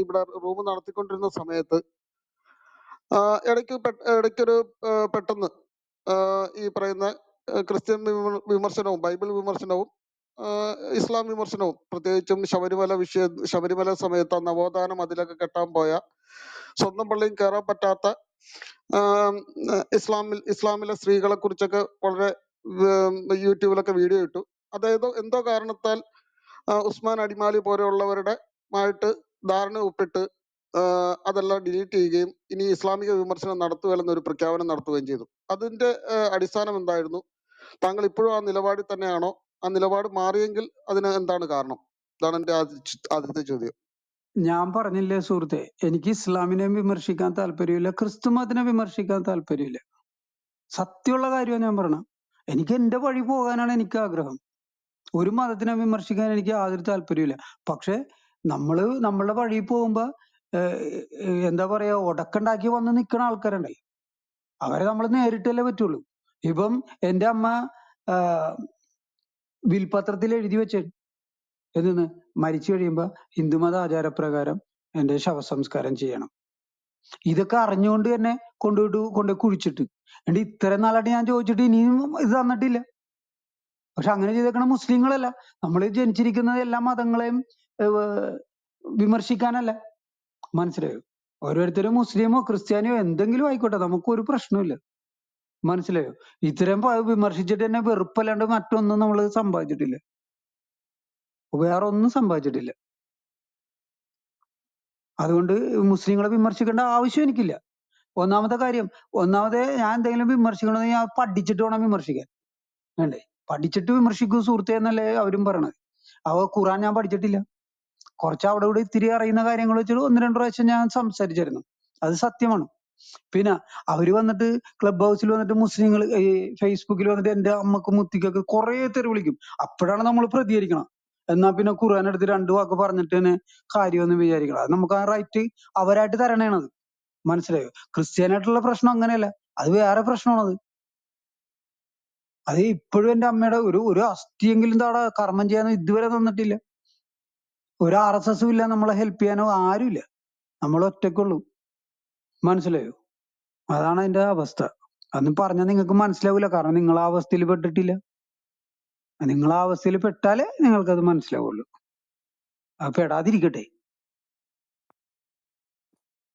ഇവിടെ റൂം നടത്തിക്കൊണ്ടിരുന്ന സമയത്ത് ഇടയ്ക്ക് ഇടയ്ക്കൊരു പെട്ടെന്ന് ഈ പറയുന്ന ക്രിസ്ത്യൻ വിമർശനവും ബൈബിൾ വിമർശനവും ഇസ്ലാം വിമർശനവും പ്രത്യേകിച്ചും ശബരിമല വിഷയ ശബരിമല സമയത്ത് നവോത്ഥാനം അതിലൊക്കെ കെട്ടാൻ പോയ സ്വന്തം പള്ളിയും കയറാൻ പറ്റാത്ത ഇസ്ലാമിൽ ഇസ്ലാമിലെ സ്ത്രീകളെ കുറിച്ചൊക്കെ വളരെ യൂട്യൂബിലൊക്കെ വീഡിയോ ഇട്ടു. അതായത് എന്തോ കാരണത്താൽ ഉസ്മാൻ അടിമാലി പോലെയുള്ളവരുടെ ആയിട്ട് ധാരണ ഒപ്പിട്ട് അതെല്ലാം ഡിലീറ്റ് ചെയ്യുകയും ഇനി ഇസ്ലാമിക വിമർശനം നടത്തുകയെന്നൊരു പ്രഖ്യാപനം നടത്തുകയും ചെയ്തു. അതിന്റെ അടിസ്ഥാനം എന്തായിരുന്നു? താങ്കൾ ഇപ്പോഴും ആ നിലപാടിൽ തന്നെയാണോ? ആ നിലപാട് മാറിയെങ്കിൽ അതിന് എന്താണ് കാരണം? ഇതാണ് ആദ്യ- ആദ്യത്തെ ചോദ്യം. ഞാൻ പറഞ്ഞില്ലേ സുഹൃത്തെ എനിക്ക് ഇസ്ലാമിനെ വിമർശിക്കാൻ താല്പര്യമില്ല ക്രിസ്തു മതത്തിനെ വിമർശിക്കാൻ താല്പര്യമില്ല. സത്യമുള്ള കാര്യമാണ് ഞാൻ പറഞ്ഞത് എനിക്ക് എന്റെ വഴി പോകാനാണ് എനിക്ക് ആഗ്രഹം. ഒരു മതത്തിനെ വിമർശിക്കാൻ എനിക്ക് യാതൊരു താല്പര്യമില്ല പക്ഷെ നമ്മൾ നമ്മളുടെ വഴി പോകുമ്പോ എന്താ പറയാ ഉടക്കുണ്ടാക്കി വന്ന് നിൽക്കുന്ന ആൾക്കാരുണ്ടായി അവരെ നമ്മൾ നേരിട്ടല്ലേ പറ്റുള്ളൂ. ഇപ്പം എന്റെ അമ്മ വിൽപത്രത്തിൽ എഴുതി വെച്ച. എന്തെന്ന്? മരിച്ചു കഴിയുമ്പോ ഹിന്ദുമത ആചാരപ്രകാരം എന്റെ ശവസംസ്കാരം ചെയ്യണം. ഇതൊക്കെ അറിഞ്ഞുകൊണ്ട് തന്നെ കൊണ്ടുപോയിട്ട് കൊണ്ടു കുഴിച്ചിട്ട്. എന്നിട്ട് ഇത്രയും നാളായിട്ട് ഞാൻ ചോദിച്ചിട്ട് ഇനിയും ഇത് തന്നിട്ടില്ല. പക്ഷെ അങ്ങനെ ചെയ്തേക്കണ മുസ്ലിങ്ങളല്ല. നമ്മൾ ജനിച്ചിരിക്കുന്നത് എല്ലാ മതങ്ങളെയും വിമർശിക്കാനല്ല. മനസ്സിലായോ? ഓരോരുത്തരും മുസ്ലിമോ ക്രിസ്ത്യാനിയോ എന്തെങ്കിലും ആയിക്കോട്ടെ നമുക്ക് ഒരു പ്രശ്നമില്ല മനസ്സിലായോ പ- വിമർശിച്ചിട്ട് തന്നെ വെറുപ്പല്ലാണ്ട് മറ്റൊന്നും നമ്മൾ സമ്പാദിച്ചിട്ടില്ല. വേറെ ഒന്നും സമ്പാദിച്ചിട്ടില്ല. അതുകൊണ്ട് മുസ്ലിങ്ങളെ വിമർശിക്കേണ്ട ആവശ്യം എനിക്കില്ല. ഒന്നാമത്തെ കാര്യം ഒന്നാമത് ഞാൻ എന്തെങ്കിലും വിമർശിക്കണമെങ്കിൽ ഞാൻ പഠിച്ചിട്ട് വേണം വിമർശിക്കാൻ. വേണ്ടേ പഠിച്ചിട്ട് വിമർശിക്കൂ സുഹൃത്തെ എന്നല്ലേ അവരും പറയണത്. അവ ഖുറാൻ ഞാൻ പഠിച്ചിട്ടില്ല. കുറച്ച് അവിടെ ഇവിടെ ഇത്തിരി അറിയുന്ന കാര്യങ്ങൾ വെച്ചിട്ട് ഒന്ന് രണ്ട് പ്രാവശ്യം ഞാൻ സംസാരിച്ചിരുന്നു. അത് സത്യമാണ്. പിന്നെ അവർ വന്നിട്ട് ക്ലബ് ഹൗസിൽ വന്നിട്ട് മുസ്ലിങ്ങൾ ഈ ഫേസ്ബുക്കിൽ വന്നിട്ട് എന്റെ അമ്മയ്ക്ക് മുത്തിക്കൊക്കെ കുറെ തെറി വിളിക്കും. അപ്പോഴാണ് നമ്മൾ പ്രതികരിക്കണം. എന്നാ പിന്നെ ഖുർആൻ എടുത്ത് രണ്ടു വാക്ക് പറഞ്ഞിട്ട് തന്നെ കാര്യമൊന്നും വിചാരിക്കണം. അത് നമുക്ക് ആ റൈറ്റ് അവരായിട്ട് തരണേണത് മനസ്സിലായോ? ക്രിസ്ത്യാനായിട്ടുള്ള പ്രശ്നം അങ്ങനെയല്ല. അത് വേറെ പ്രശ്നമാണത്. അത് ഇപ്പോഴും എന്റെ അമ്മയുടെ ഒരു ഒരു അസ്ഥിയെങ്കിലും താടാ കർമ്മം ചെയ്യാൻ ഇതുവരെ തന്നിട്ടില്ല ഒരു ആർ എസ് എസും ഇല്ല നമ്മളെ ഹെൽപ്പ് ചെയ്യാനോ ആരുമില്ല. നമ്മൾ ഒറ്റക്കുള്ളൂ മനസ്സിലായോ? അതാണ് അതിന്റെ അവസ്ഥ. അന്ന് പറഞ്ഞാൽ നിങ്ങൾക്ക് മനസ്സിലാവില്ല കാരണം നിങ്ങൾ ആ അവസ്ഥയിൽ പെട്ടിട്ടില്ല. നിങ്ങൾ ആ അവസ്ഥയിൽ പെട്ടാലേ നിങ്ങൾക്കത് മനസ്സിലാവുള്ളൂ. അപ്പൊ പെടാതിരിക്കട്ടെ.